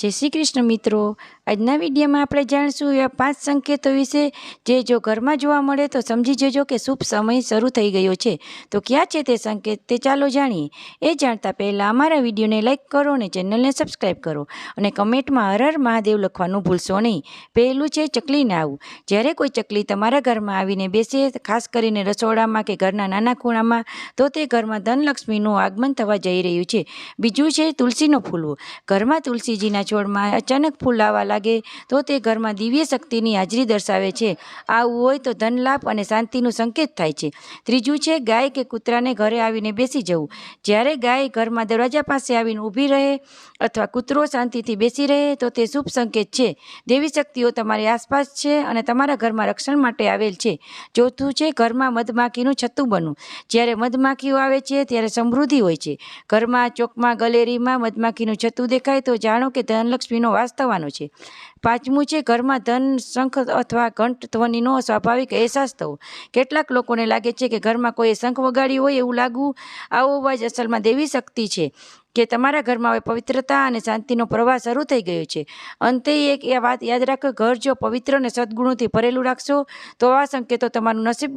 જય શ્રી કૃષ્ણ મિત્રો. આજના વિડીયોમાં આપણે જાણીશું એવા પાંચ સંકેતો વિશે. જે જો ઘરમાં જોવા મળે તો સમજી જજો કે શુભ સમય શરૂ થઈ ગયો છે. તો ક્યાં છે તે સંકેત તે ચાલો જાણીએ. એ જાણતા પહેલાં અમારા વિડીયોને લાઇક કરો અને ચેનલને સબસ્ક્રાઈબ કરો. અને કમેન્ટમાં હર હર મહાદેવ લખવાનું ભૂલશો નહીં. પહેલું છે ચકલીને આવું જ્યારે કોઈ ચકલી તમારા ઘરમાં આવીને બેસે, ખાસ કરીને રસોડામાં કે ઘરના નાના ખૂણામાં, તો તે ઘરમાં ધનલક્ષ્મીનું આગમન થવા જઈ રહ્યું છે. બીજું છે તુલસીનો ફૂલવું. ઘરમાં તુલસીજીના છોડમાં અચાનક ફૂલ આવવા લાગે તો તે ઘરમાં દિવ્ય શક્તિની હાજરી દર્શાવે છે. આવું હોય તો ધન લાભ અને શાંતિનું સંકેત થાય છે. ત્રીજું છે, ગાય કે કૂતરાને ઘરે આવીને બેસી જવું. જ્યારે ગાય ઘરમાં દરવાજા પાસે આવીને ઊભી રહે અથવા કૂતરો શાંતિથી બેસી રહે તો તે શુભ સંકેત છે. દેવી શક્તિઓ તમારી આસપાસ છે અને તમારા ઘરમાં રક્ષણ માટે આવેલ છે. ચોથું છે, ઘરમાં મધમાખીનું છત્તું બનવું. જ્યારે મધમાખીઓ આવે છે, ત્યારે સમૃદ્ધિ હોય છે. ઘરમાં ચોકમાં ગલેરીમાં મધમાખીનું છતું દેખાય તો જાણો કે ધનલક્ષ્મીનો વાસ છે. પાંચમું છે, ઘરમાં ધન, શંખ અથવા ઘંટ ધ્વનિનો સ્વાભાવિક અહેસાસ થવો. કેટલાક લોકોને લાગે છે કે ઘરમાં કોઈએ શંખ વગાડ્યું હોય એવું લાગવું આવો અવાજ અસલમાં દેવી શક્તિ છે કે તમારા ઘરમાં હવે પવિત્રતા અને શાંતિનો પ્રવાહ શરૂ થઈ ગયો છે. અંતે એક એ વાત યાદ રાખો, ઘર જો પવિત્ર અને સદગુણોથી ભરેલું રાખશો તો આ સંકેતો તમારું નસીબ